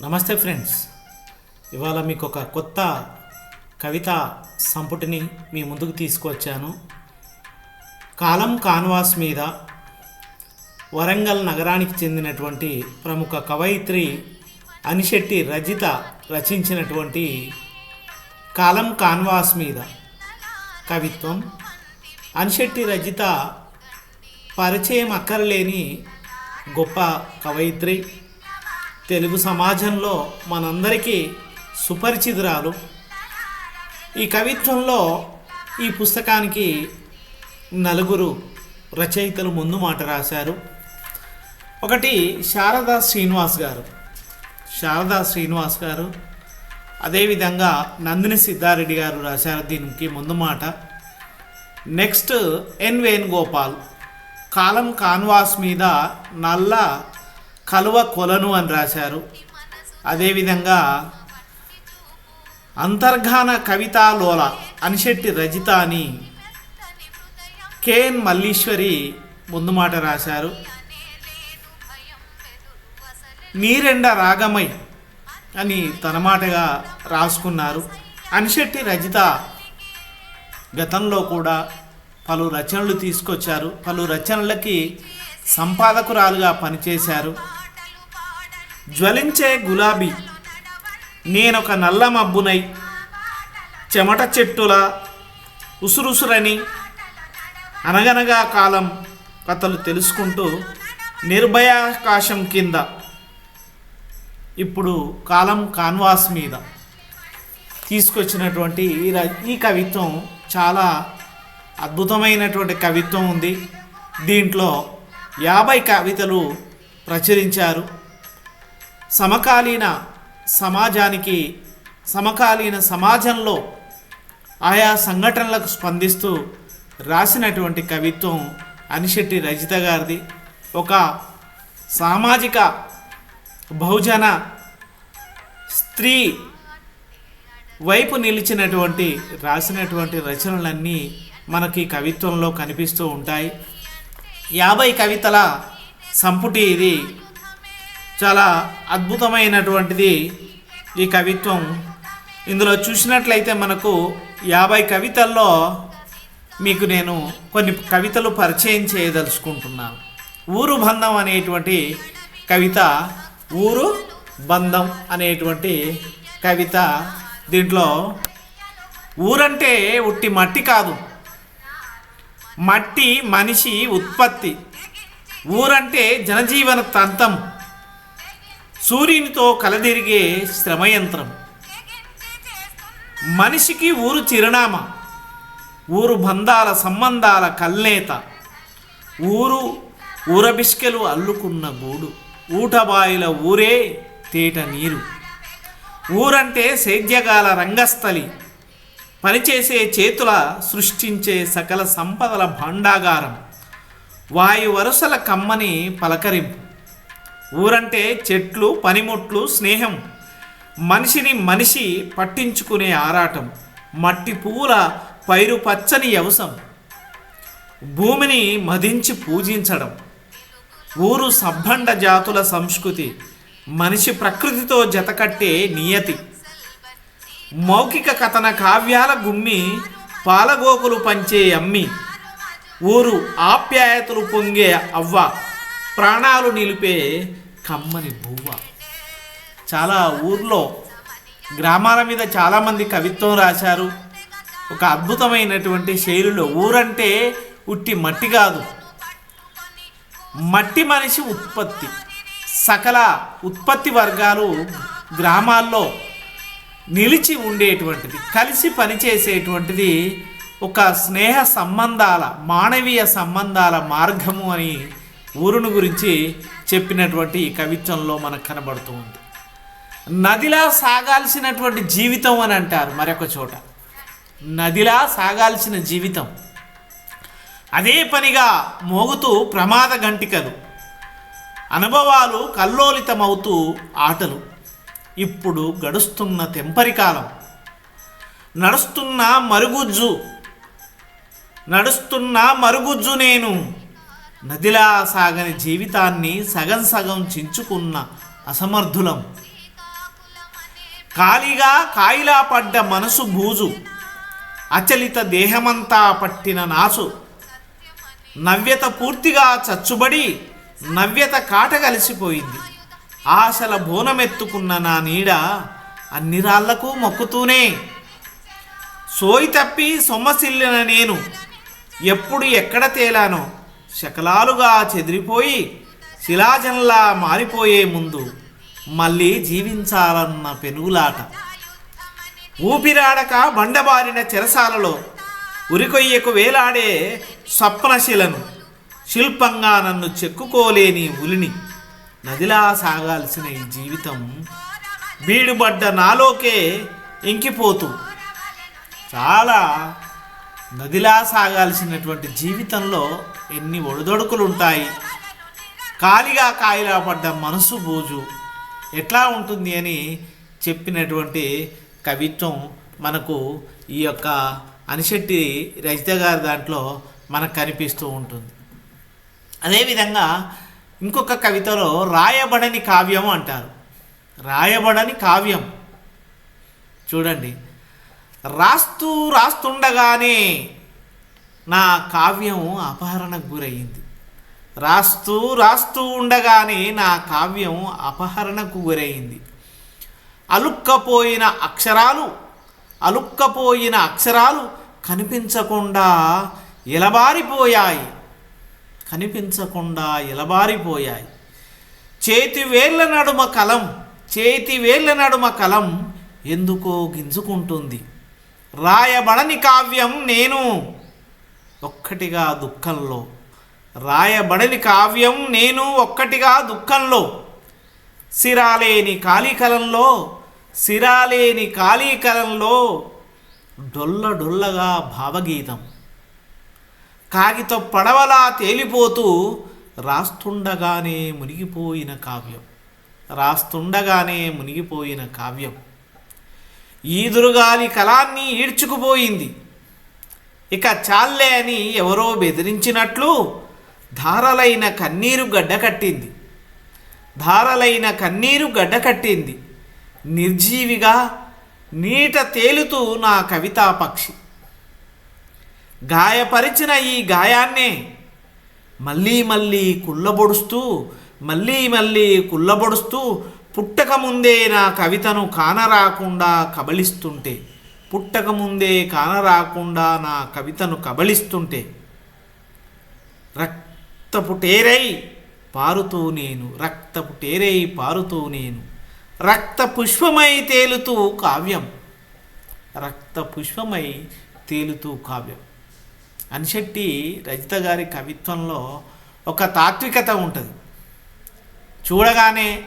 నమస్తే ఫ్రెండ్స్. ఇవాళ మీకు ఒక కొత్త కవిత సంపుటిని మీ ముందుకు తీసుకొచ్చాను కాలం కాన్వాస్ మీద వరంగల్ నగరానికి చెందినటువంటి ప్రముఖ కవయిత్రి అనిశెట్టి రజిత రచించినటువంటి కాలం కాన్వాస్ మీద కవిత్వం. అనిశెట్టి రజిత పరిచయం అక్కరలేని గొప్ప కవయిత్రి. తెలుగు సమాజంలో మనందరికీ సుపరిచితురాలు. ఈ కవిత్వంలో ఈ పుస్తకానికి నలుగురు రచయితలు ముందు మాట రాశారు. ఒకటి శారదా శ్రీనివాస్ గారు. శారదా శ్రీనివాస్ గారు అదేవిధంగా నందిని సిద్ధారెడ్డి గారు రాశారు దీనికి ముందు మాట. Next N Venugopal. కాలం కాన్వాస్ మీద నల్ల కలువ కొలను అని రాశారు. అదేవిధంగా అంతర్గాన కవితాలోల అనిశెట్టి రజిత అని కేఎన్ మల్లీశ్వరి ముందు మాట రాశారు. నీరెండ రాగమై అని తన మాటగా రాసుకున్నారు. అనిశెట్టి రజిత గతంలో కూడా పలు రచనలు తీసుకొచ్చారు. పలు రచనలకి సంపాదకురాలుగా పనిచేశారు. జ్వలించే గులాబీ నేనొక నల్ల మబ్బునై చెమట చెట్టుల ఉసురుసురని అనగనగా కాలం కథలు తెలుసుకుంటూ నిర్భయాకాశం కింద ఇప్పుడు కాలం కాన్వాస్ మీద తీసుకొచ్చినటువంటి ఈ ఈ కవిత్వం చాలా అద్భుతమైనటువంటి కవిత్వం ఉంది. దీంట్లో యాభై కవితలు ప్రచురించారు. సమకాలీన సమాజానికి సమకాలీన సమాజంలో ఆయా సంఘటనలకు స్పందిస్తూ రాసినటువంటి కవిత్వం అనిశెట్టి రజిత గారిది. ఒక సామాజిక బహుజన స్త్రీ వైపు నిలిచినటువంటి రాసినటువంటి రచనలన్నీ మనకి కవిత్వంలో కనిపిస్తూ ఉంటాయి. యాభై కవితల సంపుటి ఇది. చాలా అద్భుతమైనటువంటిది ఈ కవిత్వం. ఇందులో చూసినట్లయితే మనకు యాభై కవితల్లో మీకు నేను కొన్ని కవితలు పరిచయం చేయదలుచుకుంటున్నాను. ఊరు బంధం అనేటువంటి కవిత ఊరు బంధం అనేటువంటి కవిత. దీంట్లో ఊరంటే ఉట్టి మట్టి కాదు. మట్టి మనిషి ఉత్పత్తి. ఊరంటే జనజీవన తంతం. సూర్యునితో కలదిరిగే శ్రమయంత్రం. మనిషికి ఊరు చిరునామా. ఊరు బంధాల సంబంధాల కల్నేత. ఊరు ఊరబిష్కెలు అల్లుకున్న గూడు. ఊటబాయిల ఊరే తేట నీరు. ఊరంటే సేద్యగాల రంగస్థలి. పనిచేసే చేతుల సృష్టించే సకల సంపదల భాండాగారం. వాయు వరుసల కమ్మని పలకరింపు. ఊరంటే చెట్లు పనిముట్లు స్నేహం. మనిషిని మనిషి పట్టించుకునే ఆరాటం. మట్టి పువ్వుల పైరు పచ్చని యవసం. భూమిని మదించి పూజించడం. ఊరు సబ్బండ జాతుల సంస్కృతి. మనిషి ప్రకృతితో జతకట్టే నియతి. మౌఖిక కథన కావ్యాల గుమ్మి పాలగోకులు పంచే అమ్మి. ఊరు ఆప్యాయతలు పొంగే అవ్వ. ప్రాణాలు నిలిపే కమ్మని బువ్వ. చాలా ఊర్లో గ్రామాల మీద చాలామంది కవిత్వం రాశారు. ఒక అద్భుతమైనటువంటి శైలిలో ఊరంటే ఉట్టి మట్టి కాదు. మట్టి మనిషి ఉత్పత్తి. సకల ఉత్పత్తి వర్గాలు గ్రామాల్లో నిలిచి ఉండేటువంటిది కలిసి పనిచేసేటువంటిది ఒక స్నేహ సంబంధాల మానవీయ సంబంధాల మార్గము అని ఊరును గురించి చెప్పినటువంటి ఈ కవిత్వంలో మనకు కనబడుతూ ఉంది. నదిలా సాగాల్సినటువంటి జీవితం అని అంటారు మరొక చోట. నదిలా సాగాల్సిన జీవితం. అదే పనిగా మోగుతూ ప్రమాద గంటికలు. అనుభవాలు కల్లోలితమవుతూ ఆటలు. ఇప్పుడు గడుస్తున్న తెంపరికాలం నడుస్తున్న మరుగుజ్జు. నడుస్తున్న మరుగుజ్జు నేను. నదిలా సాగని జీవితాన్ని సగం సగం చించుకున్న అసమర్థులం. ఖాళీగా కాయిలా పడ్డ మనసు బూజు. అచలిత దేహమంతా పట్టిన నాసు. నవ్యత పూర్తిగా చచ్చుబడి నవ్యత కాట కలిసిపోయింది. ఆశల బోనమెత్తుకున్న నా నీడ అన్ని రాళ్ళకు మొక్కుతూనే. సోయి తప్పి సొమ్మసిల్లిన నేను ఎప్పుడు ఎక్కడ తేలానో శకలాలుగా చెదిరిపోయి శిలాజంలా మారిపోయే ముందు మళ్ళీ జీవించాలన్న పెనుగులాట. ఊపిరాడక బండబారిన చెరసాలలో ఉరికొయ్యకు వేలాడే స్వప్నశిలను శిల్పంగా నన్ను చెక్కుకోలేని ఉలిని. నదిలా సాగాల్సిన ఈ జీవితం బీడుబడ్డ నాలోకే ఇంకిపోతూ చాలా నదిలా సాగాల్సినటువంటి జీవితంలో ఎన్ని ఒడిదొడుకులు ఉంటాయి ఖాళీగా కాయిలా పడ్డ మనసు బోజు ఎట్లా ఉంటుంది అని చెప్పినటువంటి కవిత్వం మనకు ఈ యొక్క అనిశెట్టి రజిత గారి దాంట్లో మనకు కనిపిస్తూ ఉంటుంది. అదేవిధంగా ఇంకొక కవితలో రాయబడని కావ్యం అంటారు. రాయబడని కావ్యం. చూడండి. రాస్తూ రాస్తుండగానే నా కావ్యం అపహరణకు గురయ్యింది రాస్తూ రాస్తూ ఉండగానే నా కావ్యం అపహరణకు గురైంది. అలుక్కపోయిన అక్షరాలు అలుక్కపోయిన అక్షరాలు కనిపించకుండా ఎలబారిపోయాయి. కనిపించకుండా ఎలబారిపోయాయి. చేతి వేళ్ళ నడుమ కలం చేతి వేళ్ళ నడుమ కలం ఎందుకో గింజుకుంటుంది. రాయబడని కావ్యం నేను ఒక్కటిగా దుఃఖంలో. రాయబడని కావ్యం నేను ఒక్కటిగా దుఃఖంలో. సిరాలేని కాళీకలంలో సిరాలేని కాళీకలంలో డొల్ల డొల్లగా భావగీతం. కాగిత పడవలా తేలిపోతూ రాస్తుండగానే మునిగిపోయిన కావ్యం. రాస్తుండగానే మునిగిపోయిన కావ్యం. ఈదురుగాలి కలాన్ని ఈడ్చుకుపోయింది. ఇక చాల్లే అని ఎవరో బెదిరించినట్లు ధారలైన కన్నీరు గడ్డకట్టింది ధారలైన కన్నీరు గడ్డకట్టింది నిర్జీవిగా నీట తేలుతూ నా కవితా పక్షి. గాయపరిచిన ఈ గాయాన్నే మళ్ళీ మళ్ళీ కుళ్ళబొడుస్తూ మళ్ళీ మళ్ళీ కుళ్ళబొడుస్తూ పుట్టక ముందే నా కవితను కానరాకుండా కబలిస్తుంటే పుట్టక ముందే కానరాకుండా నా కవితను కబలిస్తుంటే రక్తపు టేరై పారుతూ నేను రక్తపు టేరై పారుతూ నేను రక్త పుష్పమై తేలుతూ కావ్యం రక్త పుష్పమై తేలుతూ కావ్యం. అనిశెట్టి రజిత గారి కవిత్వంలో ఒక తాత్వికత ఉంటుంది. చూడగానే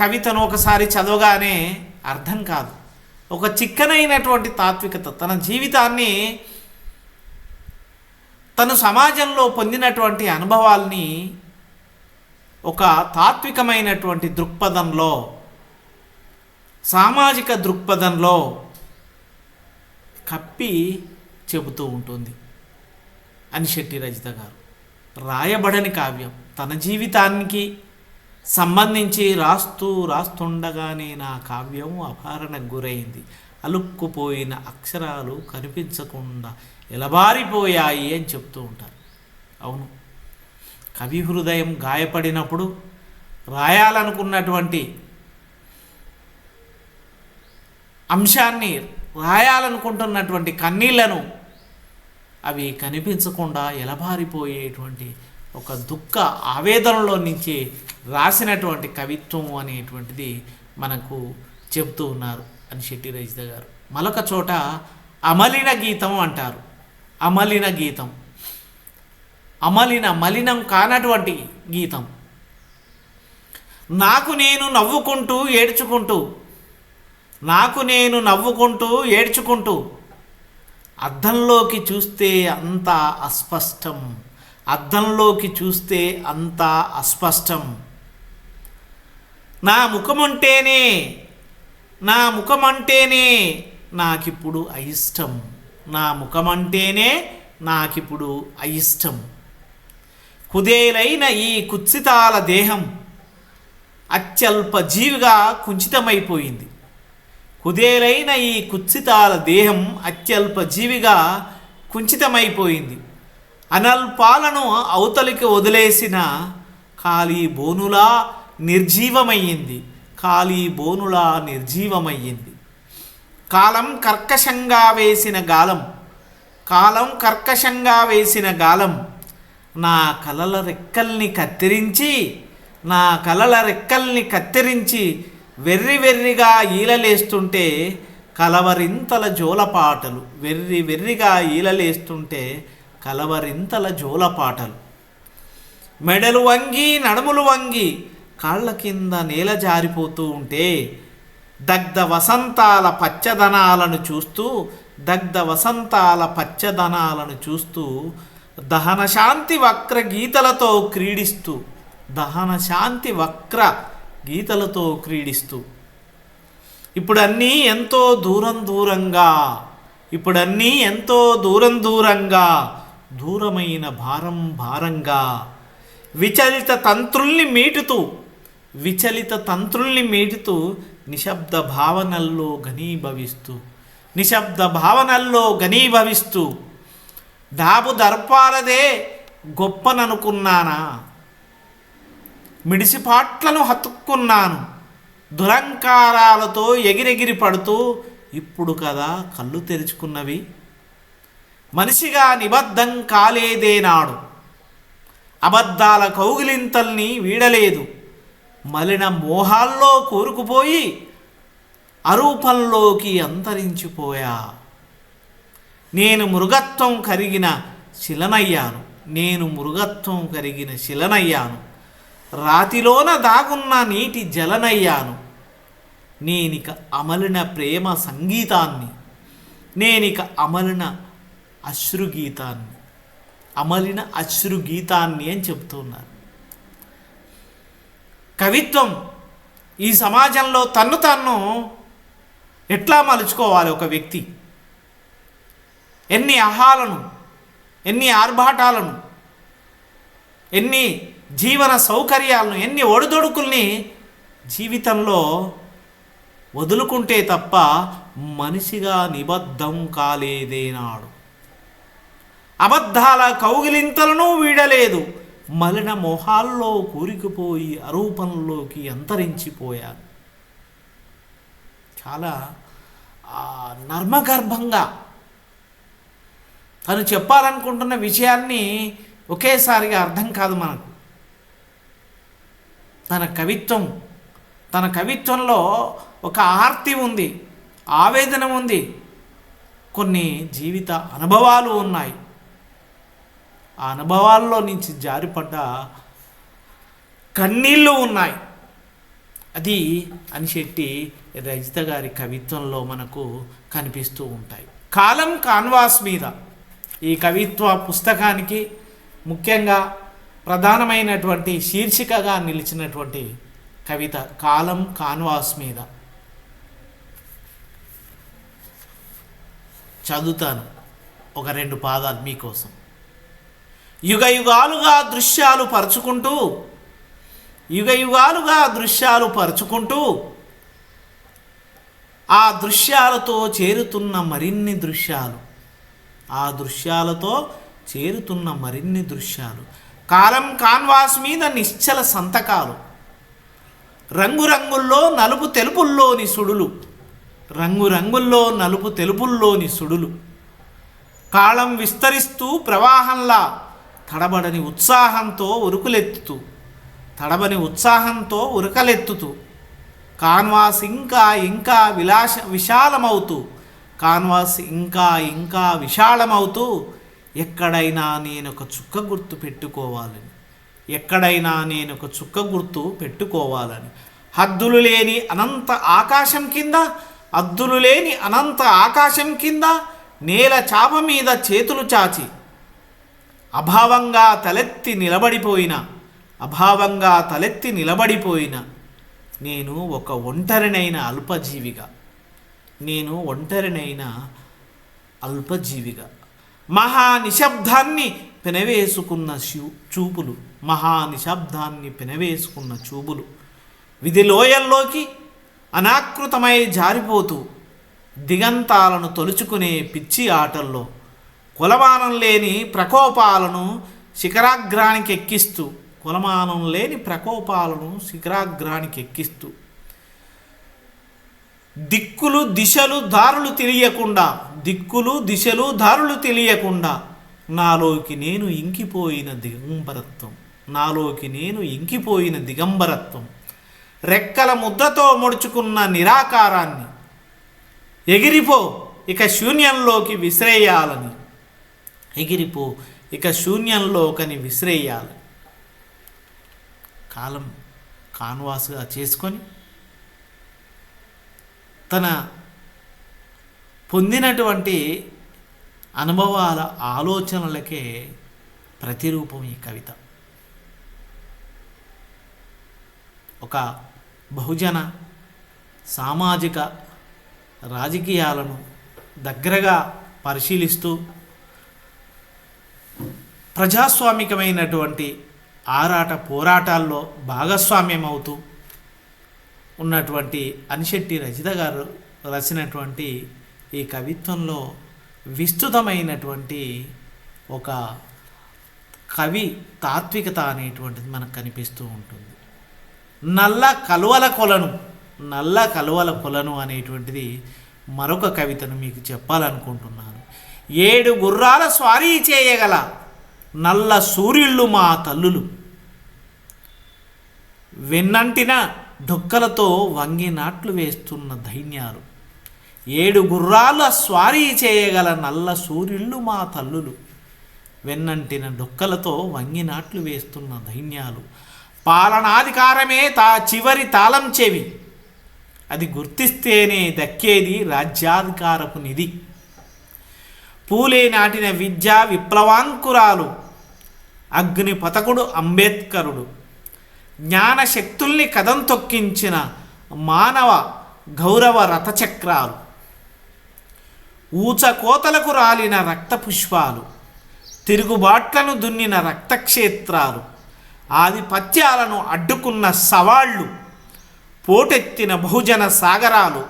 కవితను ఒకసారి చదవగానే అర్థం కాదు. ఒక చిక్కనైనటువంటి తాత్వికత తన జీవితాన్ని తను సమాజంలో పొందినటువంటి అనుభవాల్ని ఒక తాత్వికమైనటువంటి దృక్పథంలో సామాజిక దృక్పథంలో కప్పి చెబుతూ ఉంటుంది. అనిశెట్టి రజిత గారు. రాయబడని కావ్యం. తన జీవితానికి సంబంధించి రాస్తూ రాస్తుండగానే నా కావ్యం అపహరణకు గురైంది. అలుక్కుపోయిన అక్షరాలు కనిపించకుండా ఎలబారిపోయాయి అని చెప్తూ ఉంటారు. అవును. కవి హృదయం గాయపడినప్పుడు రాయాలనుకున్నటువంటి అంశాన్ని రాయాలనుకుంటున్నటువంటి కన్నీళ్ళను అవి కనిపించకుండా ఎలబారిపోయేటువంటి ఒక దుఃఖ ఆవేదనలో నుంచి రాసినటువంటి కవిత్వం అనేటువంటిది మనకు చెబుతూ ఉన్నారు అని శెట్టి రజిత గారు. మరొక చోట అమలిన గీతం అంటారు. అమలిన గీతం. అమలిన మలినం కానటువంటి గీతం. నాకు నేను నవ్వుకుంటూ ఏడ్చుకుంటూ నాకు నేను నవ్వుకుంటూ ఏడ్చుకుంటూ అద్దంలోకి చూస్తే అంత అస్పష్టం. అద్దంలోకి చూస్తే అంత అస్పష్టం. నా ముఖమంటేనే నా ముఖమంటేనే నాకిప్పుడు అయిష్టం. నా ముఖమంటేనే నాకిప్పుడు అయిష్టం. కుదేలైన ఈ కుత్సితాల దేహం అత్యల్ప జీవిగా కుంచితమైపోయింది. హుదేలైన ఈ కుత్సితాల దేహం అత్యల్ప జీవిగా కుంచితమైపోయింది. అనల్పాలను అవతలికి వదిలేసిన ఖాళీ బోనులా నిర్జీవమయ్యింది. ఖాళీ బోనులా నిర్జీవమయ్యింది. కాలం కర్కశంగా వేసిన గాలం కాలం కర్కశంగా వేసిన గాలం నా కలల రెక్కల్ని కత్తిరించి నా కలల రెక్కల్ని కత్తిరించి వెర్రి వెర్రిగా ఈలలేస్తుంటే కలవరింతల జోలపాటలు. వెర్రి వెర్రిగా ఈలలేస్తుంటే కలవరింతల జోలపాటలు. మెడలు వంగి నడుములు వంగి కాళ్ళ కింద నేల జారిపోతూ ఉంటే దగ్ధ వసంతాల పచ్చదనాలను చూస్తూ దగ్ధ వసంతాల పచ్చదనాలను చూస్తూ దహన శాంతి వక్ర గీతలతో క్రీడిస్తూ దహన శాంతి వక్ర గీతలతో క్రీడిస్తూ. ఇప్పుడన్నీ ఎంతో దూరం దూరంగా ఇప్పుడన్నీ ఎంతో దూరం దూరంగా దూరమైన భారం భారంగా. విచలిత తంత్రుల్ని మీటుతూ విచలిత తంత్రుల్ని మీటుతూ నిశ్శబ్ద భావనల్లో ఘనీభవిస్తూ నిశ్శబ్ద భావనల్లో ఘనీభవిస్తూ డాబు దర్పాలదే గొప్పననుకున్నానా? మిడిసిపాట్లను హతుక్కున్నాను దురంకారాలతో ఎగిరెగిరి పడుతూ ఇప్పుడు కదా కళ్ళు తెరుచుకున్నవి. మనిషిగా నిబద్ధం కాలేదేనాడు అబద్ధాల కౌగిలింతల్ని వీడలేదు. మలిన మోహాల్లో కూరుకుపోయి అరూపంలోకి అంతరించిపోయా. నేను మృగత్వం కరిగిన శిలనయ్యాను. నేను మృగత్వం కరిగిన శిలనయ్యాను. రాతిలోన దాగున్న నీటి జలనయ్యాను. నేనిక అమలిన ప్రేమ సంగీతాన్ని నేనిక అమలిన అశ్రుగీతాన్ని అమలిన అశ్రుగీతాన్ని అని చెబుతున్నారు. కవిత్వం ఈ సమాజంలో తన్ను తన్ను ఎట్లా మలుచుకోవాలి ఒక వ్యక్తి? ఎన్ని అహాలను ఎన్ని ఆర్భాటాలను ఎన్ని జీవన సౌకర్యాలను ఎన్ని ఒడిదొడుకుల్ని జీవితంలో వదులుకుంటే తప్ప మనిషిగా నిబద్ధం కాలేదేనాడు అబద్ధాల కౌగిలింతలను వీడలేదు. మలిన మొహాల్లో కూరికిపోయి అరూపంలోకి అంతరించిపోయాను. చాలా నర్మగర్భంగా తను చెప్పాలనుకుంటున్న విషయాన్ని ఒకేసారిగా అర్థం కాదు మనకు. తన కవిత్వం తన కవిత్వంలో ఒక ఆర్తి ఉంది ఆవేదన ఉంది. కొన్ని జీవిత అనుభవాలు ఉన్నాయి. ఆ అనుభవాల్లో నుంచి జారిపడ్డ కన్నీళ్ళు ఉన్నాయి. అది అనిశెట్టి రజిత గారి కవిత్వంలో మనకు కనిపిస్తూ ఉంటాయి. కాలం కాన్వాస్ మీద ఈ కవిత్వ పుస్తకానికి ముఖ్యంగా ప్రధానమైనటువంటి శీర్షికగా నిలిచినటువంటి కవిత కాలం కాన్వాస్ మీద. చదువుతాను ఒక రెండు పాదాలు మీకోసం. యుగ యుగాలుగా దృశ్యాలు పరుచుకుంటూ యుగ యుగాలుగా దృశ్యాలు పరుచుకుంటూ ఆ దృశ్యాలతో చేరుతున్న మరిన్ని దృశ్యాలు ఆ దృశ్యాలతో చేరుతున్న మరిన్ని దృశ్యాలు కాలం కాన్వాస్ మీద నిశ్చల సంతకాలు. రంగురంగుల్లో నలుపు తెలుపుల్లోని సుడులు. రంగురంగుల్లో నలుపు తెలుపుల్లోని సుడులు. కాలం విస్తరిస్తూ ప్రవాహంలా తడబడని ఉత్సాహంతో ఉరుకులెత్తుతూ తడబని ఉత్సాహంతో ఉరకలెత్తుతూ కాన్వాస్ ఇంకా ఇంకా విలాస విశాలమవుతూ కాన్వాస్ ఇంకా ఇంకా విశాలమవుతూ ఎక్కడైనా నేను ఒక చుక్క గుర్తు పెట్టుకోవాలని ఎక్కడైనా నేను ఒక చుక్క గుర్తు పెట్టుకోవాలని. హద్దులు లేని అనంత ఆకాశం కింద హద్దులు లేని అనంత ఆకాశం కింద నేల చాప మీద చేతులు చాచి అభావంగా తలెత్తి నిలబడిపోయిన అభావంగా తలెత్తి నిలబడిపోయిన నేను ఒక ఒంటరినైన అల్పజీవిగా నేను ఒంటరినైన అల్పజీవిగా. మహా నిశ్శబ్దాన్ని పెనవేసుకున్న చూపులు. మహా నిశ్శబ్దాన్ని పెనవేసుకున్న చూపులు. విధి లోయల్లోకి అనాకృతమై జారిపోతూ దిగంతాలను తొలుచుకునే పిచ్చి ఆటల్లో కులమానం లేని ప్రకోపాలను శిఖరాగ్రానికి ఎక్కిస్తూ కులమానం లేని ప్రకోపాలను శిఖరాగ్రానికి ఎక్కిస్తూ దిక్కులు దిశలు దారులు తెలియకుండా దిక్కులు దిశలు దారులు తెలియకుండా నాలోకి నేను ఇంకిపోయిన దిగంబరత్వం నాలోకి నేను ఇంకిపోయిన దిగంబరత్వం. రెక్కల ముద్దతో ముడుచుకున్న నిరాకారాన్ని ఎగిరిపో ఇక శూన్యంలోకి విసిరేయాలని. ఎగిరిపో ఇక శూన్యంలోకని విసిరేయాలి కాలం కాన్వాస్గా చేసుకొని తన పొందినటువంటి అనుభవాల ఆలోచనలకే ప్రతిరూపం ఈ కవిత. ఒక బహుజన సామాజిక రాజకీయాలను దగ్గరగా పరిశీలిస్తూ ప్రజాస్వామికమైనటువంటి ఆరాట పోరాటాల్లో భాగస్వామ్యం అవుతూ ఉన్నటువంటి అనిశెట్టి రచిత గారు రాసినటువంటి ఈ కవిత్వంలో విస్తృతమైనటువంటి ఒక కవి తాత్వికత అనేటువంటిది మనకు కనిపిస్తూ ఉంటుంది. నల్ల కలువల కొలను నల్ల కలువల కొలను అనేటువంటిది మరొక కవితను మీకు చెప్పాలనుకుంటున్నాను. ఏడు గుర్రాల స్వారీ చేయగల నల్ల సూర్యుళ్ళు మా తల్లులు. వెన్నంటిన డొక్కలతో వంగి నాట్లు వేస్తున్న ధైన్యాలు. ఏడు గుర్రాల స్వారీ చేయగల నల్ల సూర్యుళ్ళు మా తల్లులు. వెన్నంటిన డొక్కలతో వంగి నాట్లు వేస్తున్న ధైన్యాలు. పాలనాధికారమే తా చివరి తాళం చెవి. అది గుర్తిస్తేనే దక్కేది రాజ్యాధికారపు నిధి. పూలే నాటిన విద్యా విప్లవాంకురాలు. అగ్ని పతకుడు అంబేద్కరుడు. జ్ఞానశక్తుల్ని కదం తొక్కించిన మానవ గౌరవ రథచక్రాలు. ఊచకోతలకు రాలిన రక్త పుష్పాలు తిరుగుబాట్లను దున్నిన రక్తక్షేత్రాలు ఆధిపత్యాలను అడ్డుకున్న సవాళ్ళు పోటెత్తిన బహుజన సాగరాలు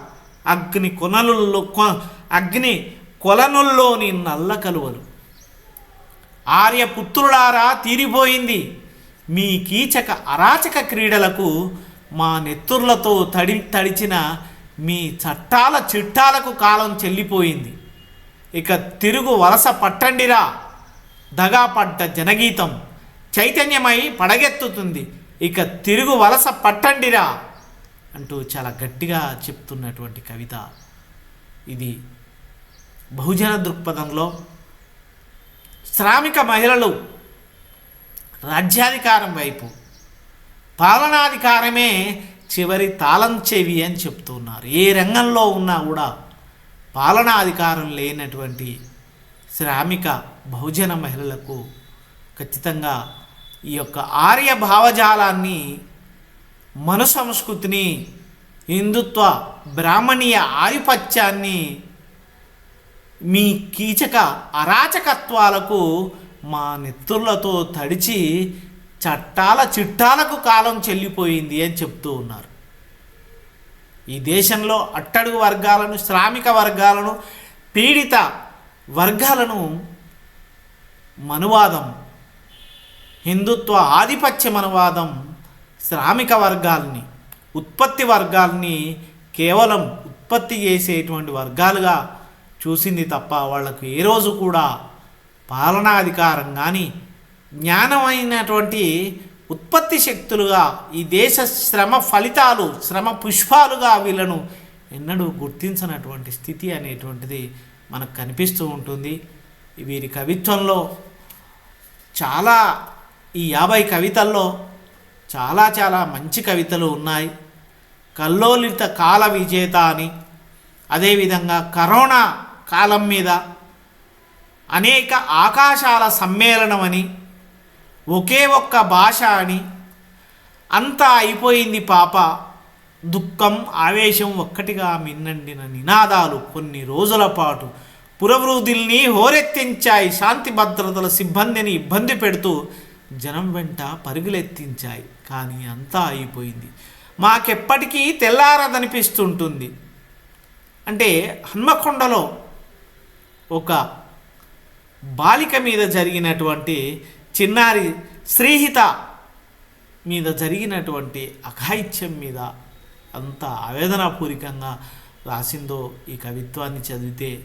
అగ్ని కొనలుల్లో కొ- అగ్ని కొలనుల్లోని నల్ల కలువలు ఆర్యపుత్రులారా తీరిపోయింది. మీ కీచక అరాచక క్రీడలకు మా నెత్తుర్లతో తడి తడిచిన మీ చట్టాల చిట్టాలకు కాలం చెల్లిపోయింది. ఇక తిరుగు వలస పట్టండిరా దగాపడ్డ జనగీతం చైతన్యమై పడగెత్తుతుంది. ఇక తిరుగు వలస పట్టండిరా అంటూ చాలా గట్టిగా చెప్తున్నటువంటి కవిత ఇది. బహుజన దృక్పథంలో శ్రామిక మహిళలు రాజ్యాధికారం వైపు. పాలనాధికారమే చివరి తాళం చెవి అని చెప్తున్నారు. ఏ రంగంలో ఉన్నా కూడా పాలనాధికారం లేనటువంటి శ్రామిక బహుజన మహిళలకు ఖచ్చితంగా ఈ యొక్క ఆర్య భావజాలాన్ని మను సంస్కృతిని హిందుత్వ బ్రాహ్మణీయ ఆధిపత్యాన్ని మీ కీచక అరాచకత్వాలకు మా నెత్తుర్లతో తడిచి చట్టాల చిట్టాలకు కాలం చెల్లిపోయింది అని చెప్తూ ఉన్నారు. ఈ దేశంలో అట్టడుగు వర్గాలను శ్రామిక వర్గాలను పీడిత వర్గాలను మనువాదం హిందుత్వ ఆధిపత్య మనువాదం శ్రామిక వర్గాల్ని ఉత్పత్తి వర్గాల్ని కేవలం ఉత్పత్తి చేసేటువంటి వర్గాలుగా చూసింది తప్ప వాళ్ళకు ఏ రోజు కూడా పాలనాధికారం కానీ జ్ఞానమైనటువంటి ఉత్పత్తి శక్తులుగా ఈ దేశ శ్రమ ఫలితాలు శ్రమ పుష్పాలుగా వీళ్ళను ఎన్నడూ గుర్తించినటువంటి స్థితి అనేటువంటిది మనకు కనిపిస్తూ ఉంటుంది. వీరి కవిత్వంలో చాలా ఈ యాభై కవితల్లో చాలా చాలా మంచి కవితలు ఉన్నాయి. కల్లోలిత కాల విజేత అని అదేవిధంగా కరోనా కాలం మీద అనేక ఆకాశాల సమ్మేళనమని ఒకే ఒక్క భాష అని అంతా అయిపోయింది పాప. దుఃఖం ఆవేశం ఒక్కటిగా మిన్నండిన నినాదాలు కొన్ని రోజుల పాటు పురవృద్ధుల్ని హోరెత్తించాయి. శాంతి భద్రతల సిబ్బందిని ఇబ్బంది పెడుతూ జనం వెంట పరుగులెత్తించాయి. కానీ అంతా అయిపోయింది. మాకెప్పటికీ తెల్లారదనిపిస్తుంటుంది. అంటే హన్మకొండలో ఒక బాలిక మీద జరిగినటువంటి చిన్నారి శ్రీహిత మీద జరిగినటువంటి అఘాయిత్యం మీద అంత ఆవేదనాపూరికంగా రాసిందో ఈ కవిత్వాన్ని చదివితే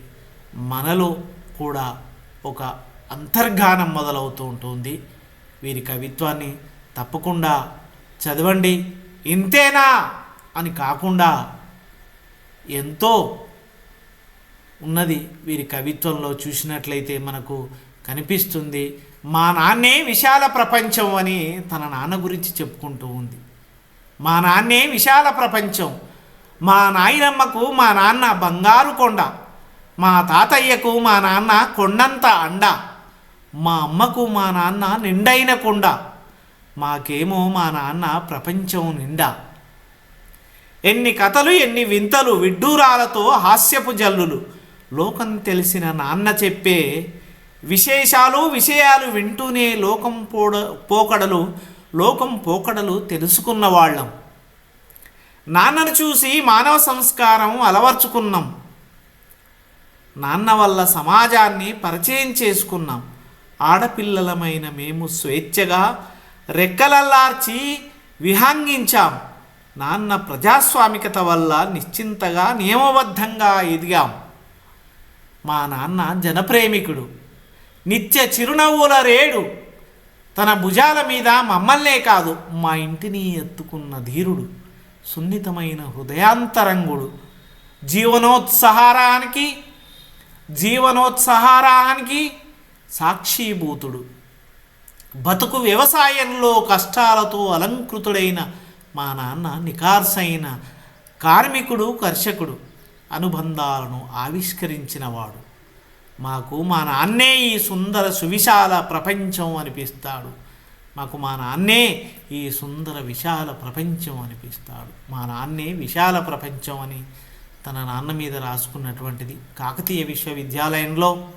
మనలో కూడా ఒక అంతర్గానం మొదలవుతూ ఉంటుంది. వీరి కవిత్వాన్ని తప్పకుండా చదవండి. ఇంతేనా అని కాకుండా ఎంతో ఉన్నది. వీరి కవిత్వంలో చూసినట్లయితే మనకు కనిపిస్తుంది మా నాన్నే విశాల ప్రపంచం అని తన నాన్న గురించి చెప్పుకుంటూ ఉంది. మా నాన్నే విశాల ప్రపంచం మా నాయనమ్మకు మా నాన్న బంగారు కొండ మా తాతయ్యకు మా నాన్న కొండంత అండ మా అమ్మకు మా నాన్న నిండైన కొండ మాకేమో మా నాన్న ప్రపంచం నిండా. ఎన్ని కథలు ఎన్ని వింతలు విడ్డూరాలతో హాస్యపు జల్లులు లోకం తెలిసిన నాన్న చెప్పే విశేషాలు విషయాలు వింటూనే లోకం పోడ పోకడలు లోకం పోకడలు తెలుసుకున్న వాళ్ళం. నాన్నను చూసి మానవ సంస్కారం అలవర్చుకున్నాం. నాన్న వల్ల సమాజాన్ని పరిచయం చేసుకున్నాం. ఆడపిల్లలమైన మేము స్వేచ్ఛగా రెక్కలల్లార్చి విహంగించాం. నాన్న ప్రజాస్వామికత వల్ల నిశ్చింతగా నియమబద్ధంగా ఎదిగాం. మా నాన్న జనప్రేమికుడు. నిత్య చిరునవ్వుల రేడు. తన భుజాల మీద మమ్మల్నే కాదు మా ఇంటిని ఎత్తుకున్న ధీరుడు. సున్నితమైన హృదయాంతరంగుడు. జీవనోత్సహారానికి జీవనోత్సహారానికి సాక్షిభూతుడు. బతుకు వ్యవసాయంలో కష్టాలతో అలంకృతుడైన మా నాన్న నికార్సైన కార్మికుడు కర్షకుడు. అనుబంధాలను ఆవిష్కరించినవాడు. మాకు మా నాన్నే ఈ సుందర సువిశాల ప్రపంచం అనిపిస్తాడు. మాకు మా నాన్నే ఈ సుందర విశాల ప్రపంచం అనిపిస్తాడు. మా నాన్నే విశాల ప్రపంచం అని తన నాన్న మీద రాసుకున్నటువంటిది కాకతీయ విశ్వవిద్యాలయంలో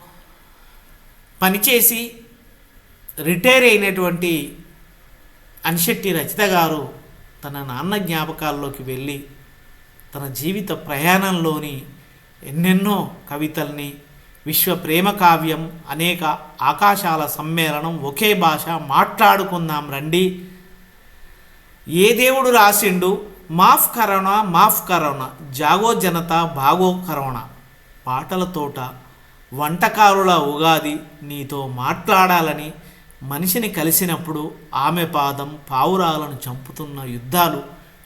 పనిచేసి రిటైర్ అయినటువంటి అనిశెట్టి రచిత గారు తన నాన్న జ్ఞాపకాల్లోకి వెళ్ళి తన జీవిత ప్రయాణంలోని ఎన్నెన్నో కవితల్ని విశ్వ ప్రేమ కావ్యం అనేక ఆకాశాల సమ్మేళనం ఒకే భాష మాట్లాడుకుందాం రండి. ఏ దేవుడు రాసిండు? మాఫ్ కరోనా మాఫ్ కరోనా జాగో జనత బాగో కరోనా పాటల తోట వంటకారుల ఉగాది నీతో మాట్లాడాలని మనిషిని కలిసినప్పుడు ఆమె పాదం పావురాలను చంపుతున్న యుద్ధాలు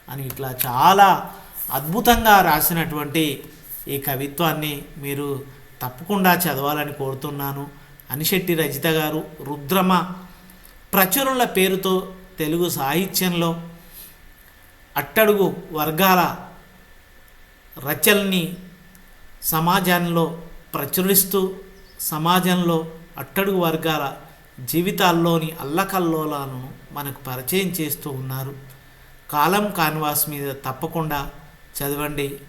అని ఇట్లా చాలా అద్భుతంగా రాసినటువంటి ఈ కవిత్వాన్ని మీరు తప్పకుండా చదవాలని కోరుతున్నాను. అనిశెట్టి రజిత గారు రుద్రమ ప్రచురణల పేరుతో తెలుగు సాహిత్యంలో అట్టడుగు వర్గాల రచనల్ని సమాజంలో ప్రచురిస్తూ సమాజంలో అట్టడుగు వర్గాల జీవితాల్లోని అల్లకల్లోలను మనకు పరిచయం చేస్తూ ఉన్నారు. కాలం కాన్వాస్ మీద తప్పకుండా చదవండి.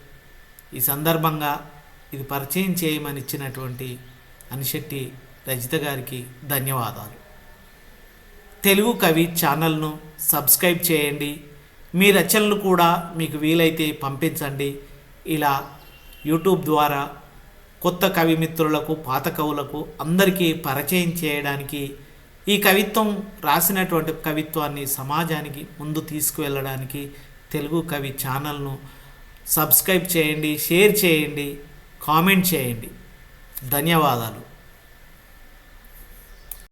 ఈ సందర్భంగా ఇది పరిచయం చేయమని ఇచ్చినటువంటి అనిశెట్టి రజిత గారికి ధన్యవాదాలు. తెలుగు కవి ఛానల్ను సబ్స్క్రైబ్ చేయండి. మీ రచనలు కూడా మీకు వీలైతే పంపించండి. ఇలా యూట్యూబ్ ద్వారా కొత్త కవి మిత్రులకు పాత కవులకు అందరికీ పరిచయం చేయడానికి ఈ కవిత్వం రాసినటువంటి కవిత్వాన్ని సమాజానికి ముందు తీసుకువెళ్ళడానికి తెలుగు కవి ఛానల్ను సబ్స్క్రైబ్ చేయండి షేర్ చేయండి కామెంట్ చేయండి. ధన్యవాదాలు.